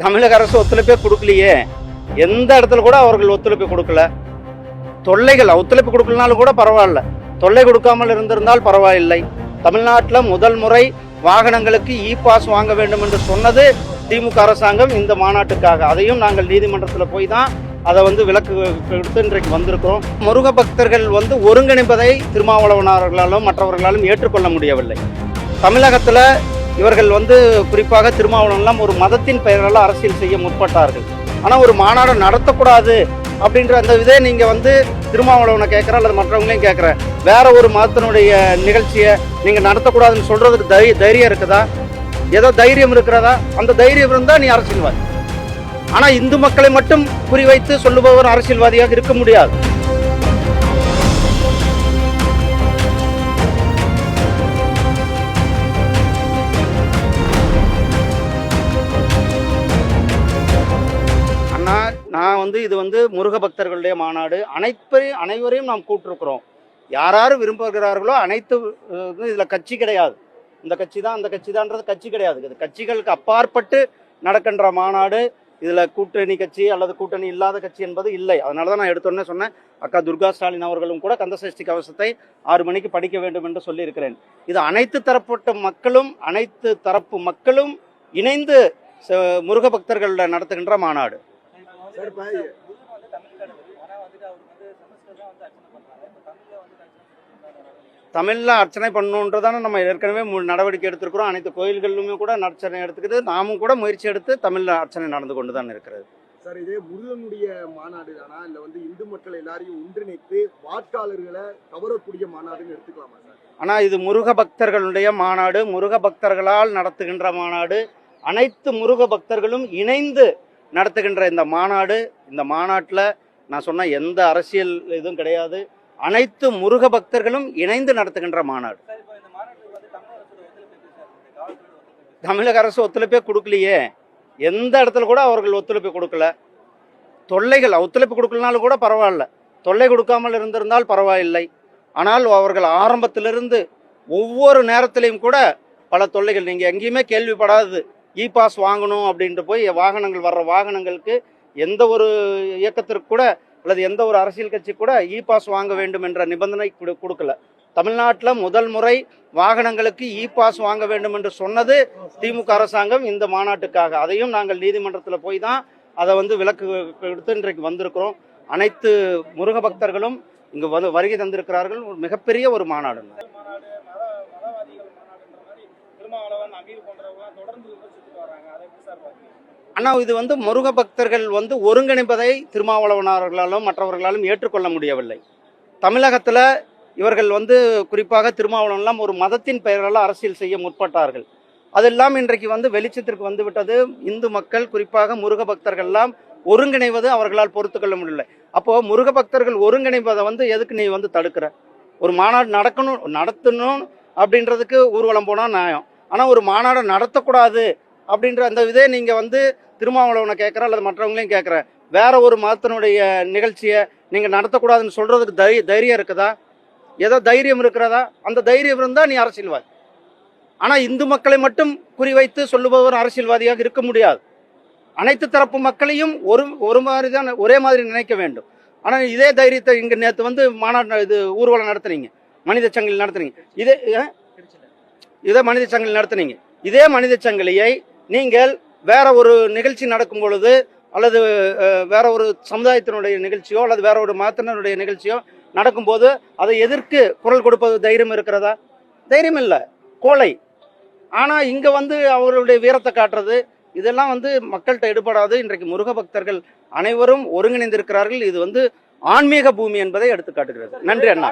தமிழக அரசு ஒத்துழைப்பே கொடுக்கலையே. எந்த இடத்துல கூட அவர்கள் ஒத்துழைப்பு கொடுக்கல. தொல்லைகள் ஒத்துழைப்பு கொடுக்கலனாலும் கூட பரவாயில்ல. தொல்லை கொடுக்காமல் இருந்திருந்தால் பரவாயில்லை. தமிழ்நாட்டில் முதல் முறை வாகனங்களுக்கு இ பாஸ் வாங்க வேண்டும் என்று சொன்னது திமுக அரசாங்கம் இந்த மாநாட்டுக்காக. அதையும் நாங்கள் நீதிமன்றத்தில் போய் தான் அதை வந்து விலக்கு கொடுத்து இன்றைக்கு வந்திருக்கிறோம். முருக பக்தர்கள் வந்து ஒருங்கிணைப்பதை திருமாவளவனார்களாலும் மற்றவர்களாலும் ஏற்றுக்கொள்ள முடியவில்லை. தமிழகத்தில் இவர்கள் வந்து குறிப்பாக திருமாவளவன்லாம் ஒரு மதத்தின் பெயரால் அரசியல் செய்ய முற்பட்டார்கள். ஆனால் ஒரு மாநாடு நடத்தக்கூடாது அப்படின்ற அந்த இதே நீங்கள் வந்து திருமாவளவனை கேட்குற அல்லது மற்றவங்களையும் கேட்குற? வேற ஒரு மதத்தினுடைய நிகழ்ச்சியை நீங்கள் நடத்தக்கூடாதுன்னு சொல்கிறதுக்கு தை தைரியம் இருக்குதா? ஏதோ தைரியம் இருக்கிறதா? அந்த தைரியம் இருந்தால் நீ அரசியல்வாதி. ஆனால் இந்து மக்களை மட்டும் குறிவைத்து சொல்லுபவர் அரசியல்வாதியாக இருக்க முடியாது. அண்ணா நான் வந்து இது வந்து முருக பக்தர்களுடைய மாநாடு. அனைத்தையும் அனைவரையும் நாம் கூட்டிருக்கிறோம். யார் விரும்புகிறார்களோ அனைத்து இதில் கட்சி கிடையாது. இந்த கட்சி தான் அந்த கட்சி தான்ன்றது கட்சி கிடையாது. இது கட்சிகளுக்கு அப்பாற்பட்டு நடக்கின்ற மாநாடு. இதில் கூட்டணி கட்சி அல்லது கூட்டணி இல்லாத கட்சி என்பது இல்லை. அதனால தான் நான் எடுத்தோன்னே சொன்னேன். அக்கா துர்கா ஸ்டாலின் அவர்களும் கூட கந்தசஷ்டி கவசத்தை ஆறு மணிக்கு படிக்க வேண்டும் என்று சொல்லியிருக்கிறேன். இது அனைத்து தரப்பட்ட மக்களும் அனைத்து தரப்பு மக்களும் இணைந்து ச- முருக பக்தர்கள் நடத்துகின்ற மாநாடு. சார் இப்ப தமிழில் அர்ச்சனை பண்ணணுன்றதான நம்ம ஏற்கனவே மு- நடவடிக்கை எடுத்திருக்கிறோம். அனைத்து கோயில்களிலுமே கூட அர்ச்சனை எடுத்துக்கிட்டு நாமும் கூட முயற்சி எடுத்து தமிழில் அர்ச்சனை நடந்து கொண்டு தான் இருக்கிறது. சார் இதே முருகனுடைய மாநாடு தானா இல்ல வந்து இந்து மக்கள் எல்லாரையும் ஒன்றிணைத்து வாக்காளர்களை கவரக்கூடிய மாநாடுன்னு எடுத்துக்கலாமா சார்? ஆனால் இது முருக பக்தர்களுடைய மாநாடு. முருக பக்தர்களால் நடத்துகின்ற மாநாடு. அனைத்து முருக பக்தர்களும் இணைந்து நடத்துகின்ற இந்த மாநாடு இந்த மாநாட்டில் நான் சொன்ன எந்த அரசியல் இதுவும் கிடையாது. அனைத்து முருக பக்தர்களும் இணைந்து நடத்துகின்ற மாநாடு. தமிழக அரசு ஒத்துழைப்பே கொடுக்கலையே. எந்த இடத்துல கூட அவர்கள் ஒத்துழைப்பு கொடுக்கல. தொல்லைகள் ஒத்துழைப்பு கொடுக்கலனாலும் கூட பரவாயில்ல. தொல்லை கொடுக்காமல் இருந்திருந்தால் பரவாயில்லை. ஆனால் அவர்கள் ஆரம்பத்திலிருந்து ஒவ்வொரு நேரத்திலையும் கூட பல தொல்லைகள். நீங்கள் எங்கேயுமே கேள்விப்படாதது. இ பாஸ் வாங்கணும் அப்படின்ட்டு போய் வாகனங்கள் வர்ற வாகனங்களுக்கு எந்த ஒரு இயக்கத்திற்கு கூட அல்லது எந்த ஒரு அரசியல் கட்சி கூட இ பாஸ் வாங்க வேண்டும் என்ற நிபந்தனை கொடுக்கல. தமிழ்நாட்டில் முதல் முறை வாகனங்களுக்கு இ பாஸ் வாங்க வேண்டும் என்று சொன்னது திமுக அரசாங்கம் இந்த மாநாட்டுக்காக. அதையும் நாங்கள் நீதிமன்றத்தில் போய் தான் அதை வந்து விலக்கு எடுத்து இன்றைக்கு வந்திருக்கிறோம். அனைத்து முருக பக்தர்களும் இங்கு வருகை தந்திருக்கிறார்கள். ஒரு மிகப்பெரிய ஒரு மாநாடு. ஆனால் இது வந்து முருக பக்தர்கள் வந்து ஒருங்கிணைப்பதை திருமாவளவனார்களாலும் மற்றவர்களாலும் ஏற்றுக்கொள்ள முடியவில்லை. தமிழகத்தில் இவர்கள் வந்து குறிப்பாக திருமாவளவன்லாம் ஒரு மதத்தின் பெயரால் அரசியல் செய்ய முற்பட்டார்கள். அதெல்லாம் இன்றைக்கு வந்து வெளிச்சத்திற்கு வந்துவிட்டது. இந்து மக்கள் குறிப்பாக முருக பக்தர்கள்லாம் ஒருங்கிணைவது அவர்களால் பொறுத்துக்கொள்ள முடியல அப்போது முருக பக்தர்கள் ஒருங்கிணைப்பதை வந்து எதுக்கு நீ வந்து தடுக்கிற? ஒரு மாநாடு நடக்கணும் நடத்தணும் அப்படின்றதுக்கு ஊர்வலம் போனால் நியாயம். ஆனால் ஒரு மாநாடை நடத்தக்கூடாது அப்படின்ற அந்த இதே நீங்கள் வந்து திருமாவளவனை கேட்குறேன் அல்லது மற்றவங்களையும் கேட்குற. வேற ஒரு மதத்தினுடைய நிகழ்ச்சியை நீங்கள் நடத்தக்கூடாதுன்னு சொல்றதுக்கு தை தைரியம் இருக்குதா? ஏதோ தைரியம் இருக்கிறதா? அந்த தைரியம் இருந்தால் நீ அரசியல்வாதி. ஆனால் இந்து மக்களை மட்டும் குறிவைத்து சொல்லுபவர் அரசியல்வாதியாக இருக்க முடியாது. அனைத்து தரப்பு மக்களையும் ஒரு ஒரு மாதிரி தான் ஒரே மாதிரி நினைக்க வேண்டும். ஆனால் இதே தைரியத்தை இங்கே நேற்று வந்து மாநாடு இது ஊர்வலம் நடத்துனீங்க. மனித சங்கிலி நடத்துனீங்க. இதே இதே மனித சங்கிலி நடத்துனீங்க. இதே மனித சங்கிலியை நீங்கள் வேற ஒரு நிகழ்ச்சி நடக்கும் பொழுது அல்லது வேற ஒரு சமுதாயத்தினுடைய நிகழ்ச்சியோ அல்லது வேற ஒரு மதத்தினருடைய நிகழ்ச்சியோ நடக்கும்போது அதை எதிர்க்கு குரல் கொடுப்பது தைரியம் இருக்கிறதா? தைரியம் இல்லை. கோலை ஆனால் இங்கே வந்து அவர்களுடைய வீரத்தை காட்டுறது இதெல்லாம் வந்து மக்கள்கிட்ட எடுபடாது. இன்றைக்கு முருக பக்தர்கள் அனைவரும் ஒருங்கிணைந்திருக்கிறார்கள். இது வந்து ஆன்மீக பூமி என்பதை எடுத்து காட்டுகிறது நன்றி அண்ணா.